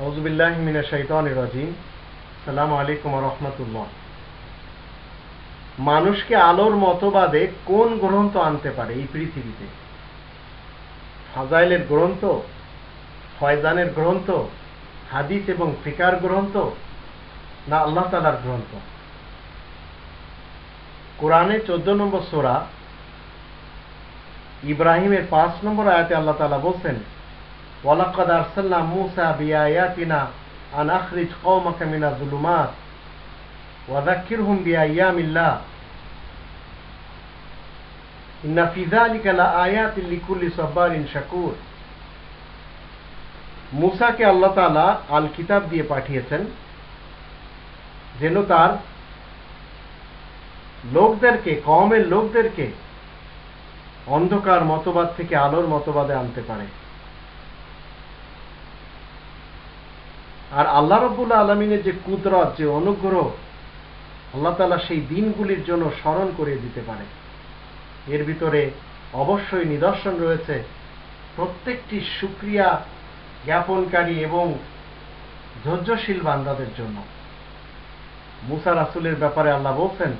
মিনা মানুষকে আলোর মতবাদে কোন গ্রন্থ আনতে পারে এই পৃথিবীতে? ফাজাইলের গ্রন্থ, ফয়জানের গ্রন্থ, হাদিস এবং ফিকার গ্রন্থ, না আল্লাহ তালার গ্রন্থ? কোরআনে চোদ্দ নম্বর সোরা, ইব্রাহিমের পাঁচ নম্বর আয়াতে আল্লাহ তালা বলছেন ওয়ালাকাদ আরসাল্লাম মুসা বিআয়াতিনা আন আখরিজ কওমাকা মিনা যুলুমাত ওয়া যাক্কিরহুম বিআইয়ামিল্লাহ। ইন্না ফি যালিকা লাআয়াতিন লিকুল্লি সাব্বারিন শাকুর। মুসাকে আল্লাহ তাআলা আল কিতাব দিয়ে পাঠিয়েছেন যেন তার লোকদেরকে কমের লোকদেরকে অন্ধকার মতবাদ থেকে আলোর মতবাদে আনতে পারে। আর আল্লাহ রব্বুল আলমিনের যে কুদরত, যে অনুগ্রহ, আল্লাহ তালা সেই দিনগুলির জন্য স্মরণ করে দিতে পারে। এর ভিতরে অবশ্যই নিদর্শন রয়েছে। প্রত্যেকটি সুক্রিয়া জ্ঞাপনকারী এবং ধৈর্যশীল বান্দাদের জন্য। মুসা রাসুলের ব্যাপারে আল্লাহ বলছেন,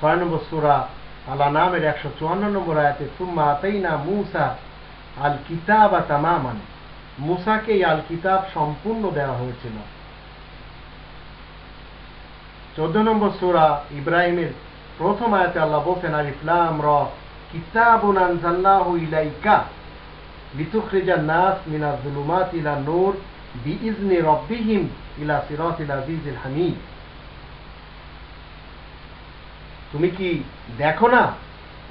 ছয় নম্বর সুরা আল্লাহ নামের একশো চুয়ান্ন নম্বর আয়াতে, সুম্মা আতাই না মুসা আল কিতাব তামামান। মুসাকে আল কিতাব সম্পূর্ণ দেওয়া হয়েছিল। চোদ্দ নম্বর সুরা ইব্রাহিমের প্রথম আয়াতে আল্লাহ বলছেন আর ইসলাম র আনজাল্লাহু ইলাইকা নাস যুলুমাত ইলা নূর রব্বিহিম ইলা হামিদ। তুমি কি দেখো না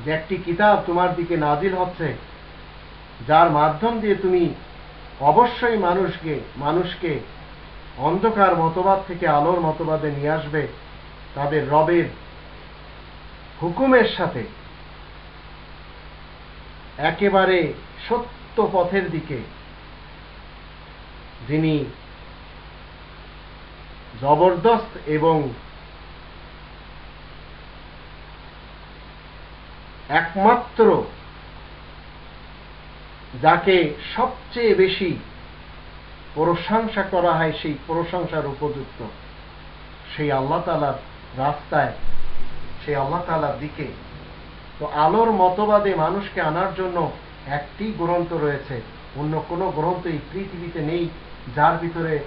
যে একটি কিতাব তোমার দিকে নাজিল হচ্ছে, যার মাধ্যম দিয়ে তুমি অবশ্যই মানুষকে মানুষকে অন্ধকার মতবাদ থেকে আলোর মতবাদে নিয়ে আসবে তাদের রবের হুকুমের সাথে। একেবারে সত্য পথের দিকে যিনি জবরদস্ত এবং একমাত্র যাকে সবচেয়ে বেশি প্রশংসা করা হয় সেই প্রশংসার উপযুক্ত। সেই আল্লাহ তালার রাস্তায়, সেই আল্লাহ তালার দিকে। তো আলোর মতবাদে মানুষকে আনার জন্য একটি গ্রন্থ রয়েছে, অন্য কোনো গ্রন্থ এই পৃথিবীতে নেই, যার ভিতরে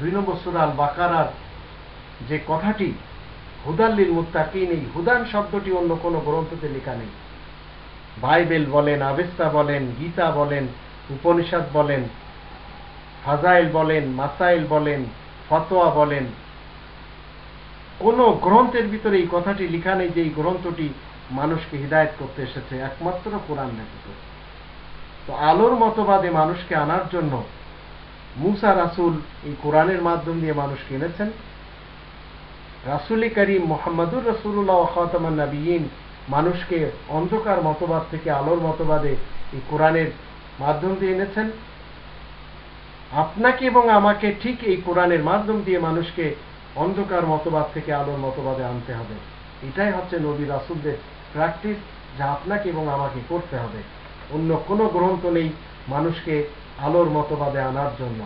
দুই নম্বর সুরাল বাকারার যে কথাটি হুদাল্লিল মুত্তাকি নেই হুদান শব্দটি অন্য কোনো গ্রন্থতে লেখা নেই। বাইবেল বলেন, আবেস্তা বলেন, গীতা বলেন, উপনিষদ বলেন, ফাজাইল বলেন, মাসাইল বলেন, ফতোয়া বলেন। কোন গ্রন্থের ভিতরে এই কথাটি লেখা নেই যে এই গ্রন্থটি মানুষকে হৃদায়ত করতে এসেছে, একমাত্র কোরআন ব্যতীত। তো আলোর মতবাদে মানুষকে আনার জন্য মুসা রাসুল এই কোরআনের মাধ্যম দিয়ে মানুষকে এনেছেন। রাসুলি করিম মোহাম্মদুর রসুল্লাহ খাতামান নবীন মানুষকে অন্ধকার মতবাদ থেকে আলোর মতবাদে এই কোরআনের মাধ্যম দিয়ে এনেছেন। আপনাকে এবং আমাকে ঠিক এই কোরআনের মাধ্যম দিয়ে মানুষকে অন্ধকার মতবাদ থেকে আলোর মতবাদে আনতে হবে। এটাই হচ্ছে নবী রাসুলদের প্র্যাকটিস যা আপনাকে এবং আমাকে করতে হবে। অন্য কোনো গ্রন্থ নেই মানুষকে আলোর মতবাদে আনার জন্য।